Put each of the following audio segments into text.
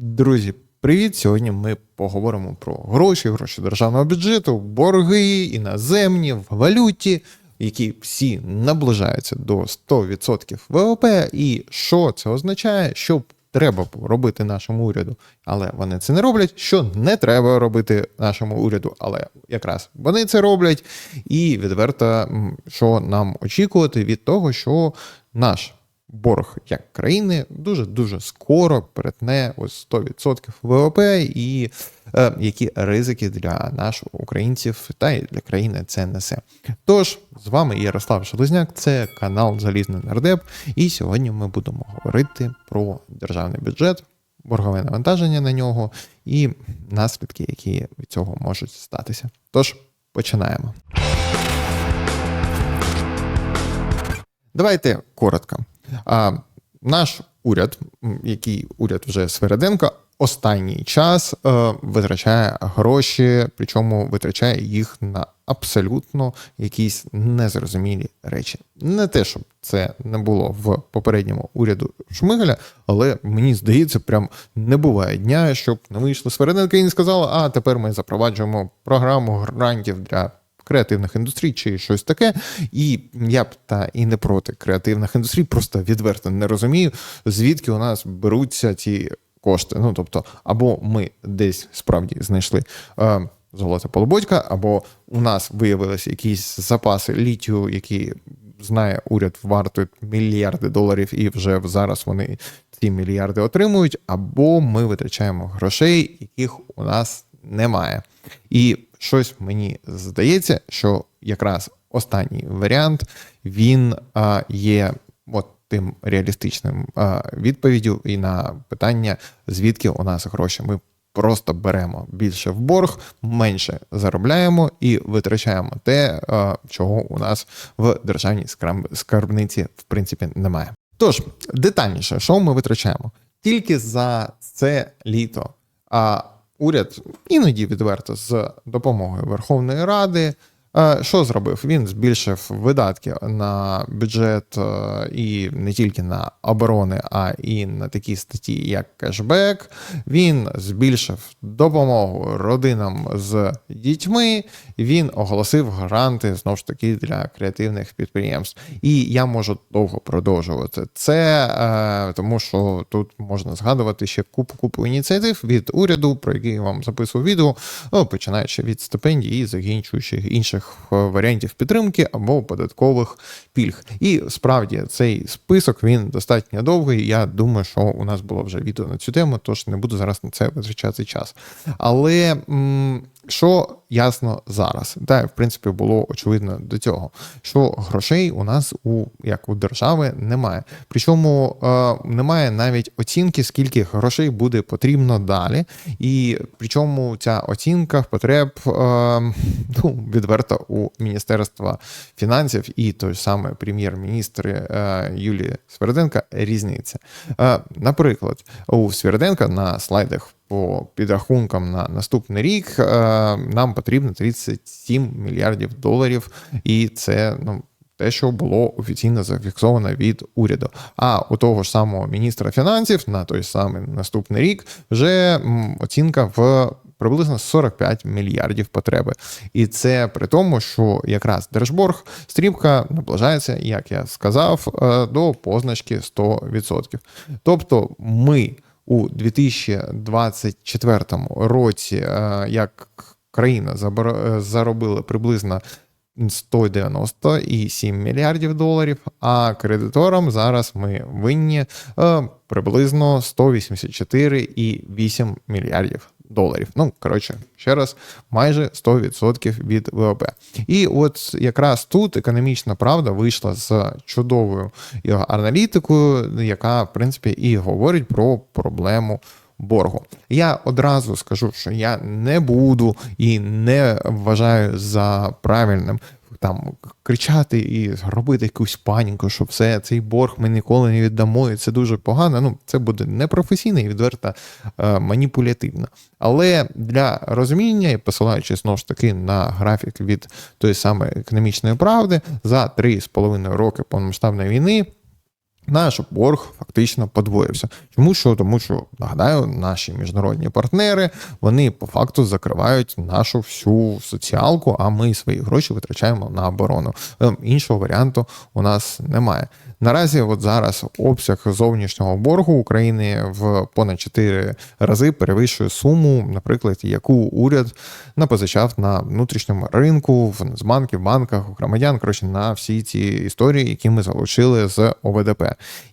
Друзі, привіт! Сьогодні ми поговоримо про гроші, гроші державного бюджету, борги іноземні в валюті, які всі наближаються до 100% ВВП, і що це означає, що треба робити нашому уряду, але вони це не роблять. Що не треба робити нашому уряду, але якраз вони це роблять. І відверто, що нам очікувати від того, що наш борг як країни дуже дуже скоро перетне ось 100% ВВП, і е, які ризики для наших українців та й для країни це несе. Тож з вами Ярослав Шелезняк, це канал Залізний Нардеп, і сьогодні ми будемо говорити про державний бюджет, боргове навантаження на нього і наслідки, які від цього можуть статися. Тож починаємо. Давайте коротко. А, наш уряд, який уряд вже Свереденка, останній час е, витрачає гроші, причому витрачає їх на абсолютно якісь незрозумілі речі. Не те, щоб це не було в попередньому уряду Шмигаля, але мені здається, прям не буває дня, щоб не вийшли Свереденка і не сказали, а тепер ми запроваджуємо програму грантів для креативних індустрій чи щось таке. І я б та і не проти креативних індустрій, просто відверто не розумію, звідки у нас беруться ці кошти. Ну тобто, або ми десь справді знайшли. Е, Золота полуботька, або у нас виявилися якісь запаси літію, які знає уряд вартують мільярди доларів, і вже зараз вони ці мільярди отримують, або ми витрачаємо грошей, яких у нас немає. І щось мені здається, що якраз останній варіант він а, є от тим реалістичним а, відповіддю і на питання, звідки у нас гроші. Ми просто беремо більше в борг, менше заробляємо і витрачаємо те, а, чого у нас в державній скарбниці в принципі немає. Тож детальніше, що ми витрачаємо? Тільки за це літо. А уряд іноді відверто з допомогою Верховної Ради. Е, Що зробив? Він збільшив видатки на бюджет е, і не тільки на оборони, а і на такі статті, як кешбек. Він збільшив допомогу родинам з дітьми. Він оголосив гранти знову ж таки для креативних підприємств. І я можу довго продовжувати це, е, тому що тут можна згадувати ще купу купу ініціатив від уряду, про які я вам записував відео, ну, починаючи від стипендій і закінчуючи інших е, варіантів підтримки або податкових пільг. І справді цей список він достатньо довгий. Я думаю, що у нас було вже відео на цю тему, тож не буду зараз на це витрачати час. Але м, що ясно зараз, та в принципі було очевидно до цього, що грошей у нас у як у держави немає. Причому е, немає навіть оцінки, скільки грошей буде потрібно далі. І причому ця оцінка потреб е, ну, відверто у Міністерства фінансів і той самий прем'єр-міністр е, Юлії Сверденка різниця. Е, наприклад, у Сверденка на слайдах по підрахункам на наступний рік е, нам потрібно 37 мільярдів доларів, і це ну. Те, що було офіційно зафіксовано від уряду. А у того ж самого міністра фінансів на той самий наступний рік вже оцінка в приблизно 45 мільярдів потреби. І це при тому, що якраз держборг стрімка наближається, як я сказав, е, до позначки 100%. Тобто ми у 2024 році, е, як країна заробила е, заробили приблизно 197 мільярдів доларів, а кредиторам зараз ми винні е, приблизно 184,8 мільярдів доларів. Ну, коротше, ще раз, майже 100% від ВВП. І от якраз тут економічна правда вийшла з чудовою аналітикою, яка, в принципі, і говорить про проблему боргу. Я одразу скажу, що я не буду і не вважаю за правильним там кричати і робити якусь паніку, що все, цей борг ми ніколи не віддамо, і це дуже погано. Ну, це буде непрофесійно і відверто е, маніпулятивно. Але для розуміння, і посилаючись знову ж таки на графік від тої самої економічної правди, за 3,5 роки повномасштабної війни. Наш борг фактично подвоївся. Чому що? Тому що нагадаю, наші міжнародні партнери вони по факту закривають нашу всю соціалку, а ми свої гроші витрачаємо на оборону. Ем, іншого варіанту у нас немає. Наразі, от зараз обсяг зовнішнього боргу України в понад 4 рази перевищує суму, наприклад, яку уряд напозичав на внутрішньому ринку, в Нацбанків, банках, у громадян коротше, на всі ці історії, які ми залучили з ОВДП.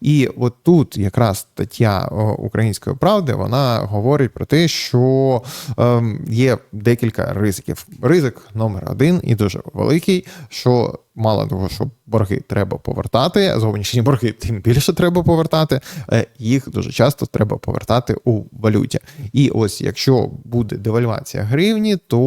І от тут якраз стаття Української правди вона говорить про те, що е, є декілька ризиків. Ризик номер один і дуже великий, що мало того, що борги треба повертати, зовнішні борги тим більше треба повертати. Е, їх дуже часто треба повертати у валюті. І ось якщо буде девальвація гривні, то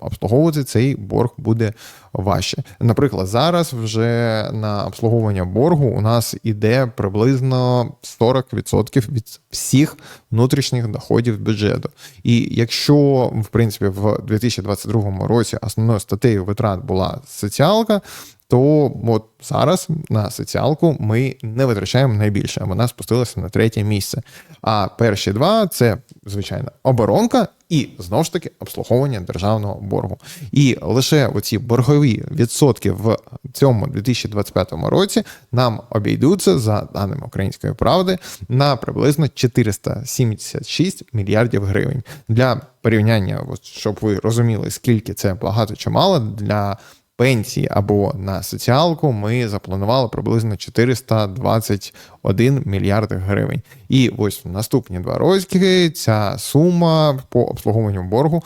обслуговувати цей борг буде важче. Наприклад, зараз вже на обслуговування боргу у нас іде приблизно 40% від всіх внутрішніх доходів бюджету. І якщо в принципі в 2022 році основною статтею витрат була соціалка, то от зараз на соціалку ми не витрачаємо найбільше. Вона спустилася на третє місце. А перші два це звичайно оборонка і знову ж таки обслуговування державного боргу. І лише оці боргові відсотки в цьому 2025 році нам обійдуться за даними української правди на приблизно 476 мільярдів гривень для порівняння, щоб ви розуміли, скільки це багато чи мало для пенсії або на соціалку ми запланували приблизно 421 мільярд гривень. І ось в наступні два роки ця сума по обслуговуванню боргу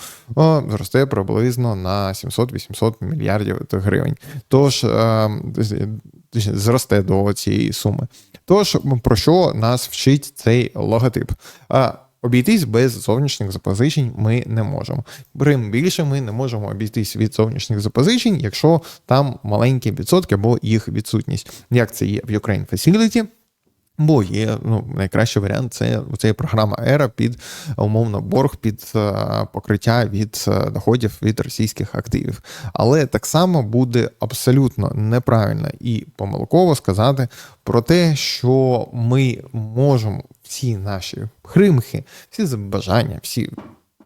зросте приблизно на 700-800 мільярдів гривень. Тож е, зросте до цієї суми. Тож про що нас вчить цей логотип? Обійтись без зовнішніх запозичень ми не можемо. Брим більше ми не можемо обійтись від зовнішніх запозичень, якщо там маленькі відсотки або їх відсутність. Як це є в Ukraine Facility, Бо є ну, найкращий варіант це це програма Ера під умовно борг під е, покриття від е, доходів від російських активів. Але так само буде абсолютно неправильно і помилково сказати про те, що ми можемо всі наші хримхи, всі забажання, всі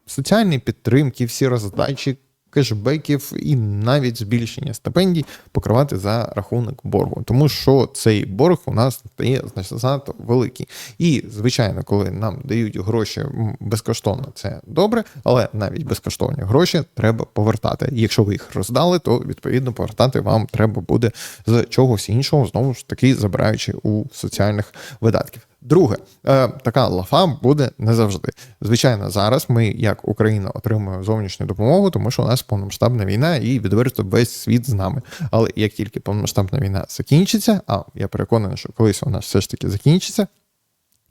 соціальні підтримки, всі роздачі кешбеків і навіть збільшення стипендій покривати за рахунок боргу, тому що цей борг у нас стає значно великий. І, звичайно, коли нам дають гроші безкоштовно, це добре, але навіть безкоштовні гроші треба повертати. якщо ви їх роздали, то відповідно повертати вам треба буде з чогось іншого, знову ж таки забираючи у соціальних видатків. Друге, е, така лафа буде не завжди. Звичайно, зараз ми, як Україна, отримуємо зовнішню допомогу, тому що у нас повномасштабна війна і відверто весь світ з нами. Але як тільки повномасштабна війна закінчиться, а я переконаний, що колись вона все ж таки закінчиться.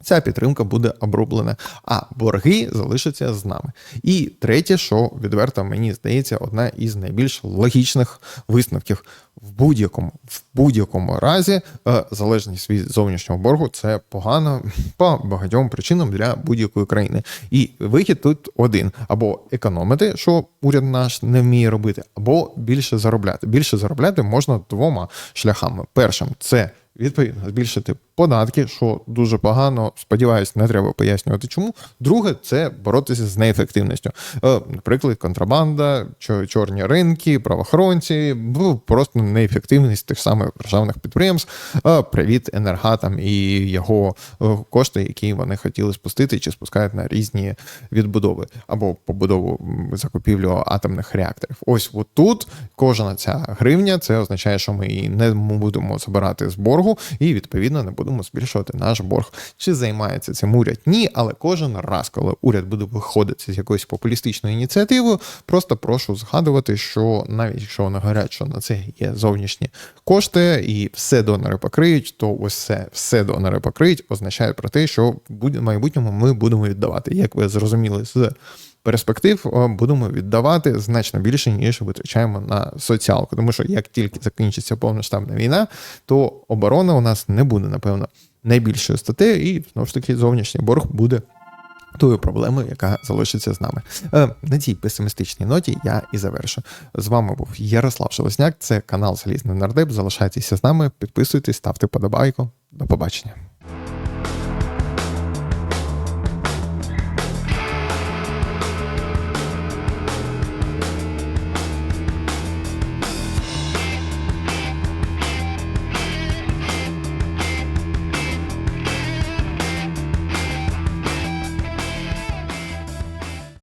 Ця підтримка буде обрублена, а борги залишаться з нами. І третє, що відверто мені здається, одна із найбільш логічних висновків в будь-якому в будь-якому разі е, залежність від зовнішнього боргу це погано по багатьом причинам для будь-якої країни. І вихід тут один: або економити, що уряд наш не вміє робити, або більше заробляти. Більше заробляти можна двома шляхами. Першим це відповідно збільшити податки, що дуже погано. Сподіваюсь, не треба пояснювати, чому. Друге, це боротися з неефективністю. Е, наприклад, контрабанда, чорні ринки, правоохоронці, просто неефективність тих самих державних підприємств. Е, привіт енергатам і його е, кошти, які вони хотіли спустити чи спускають на різні відбудови або побудову закупівлю атомних реакторів. Ось тут кожна ця гривня, це означає, що ми її не будемо забирати з боргу, і відповідно не будемо збільшувати наш борг. Чи займається цим уряд? Ні, але кожен раз, коли уряд буде виходити з якоюсь популістичною ініціативою, просто прошу згадувати, що навіть якщо вони говорять, що на це є зовнішні кошти, і все донори покриють, то ось все, все донори покриють, означає про те, що в майбутньому ми будемо віддавати. Як ви зрозуміли з перспектив будемо віддавати значно більше, ніж витрачаємо на соціалку. Тому що як тільки закінчиться повноштабна війна, то оборона у нас не буде, напевно, найбільшою статтею, і знову ж таки зовнішній борг буде. Тою проблемою, яка залишиться з нами. Е, на цій песимістичній ноті я і завершу. З вами був Ярослав Шелесняк, це канал Залізний Нардеп. Залишайтеся з нами, підписуйтесь, ставте подобайку. До побачення.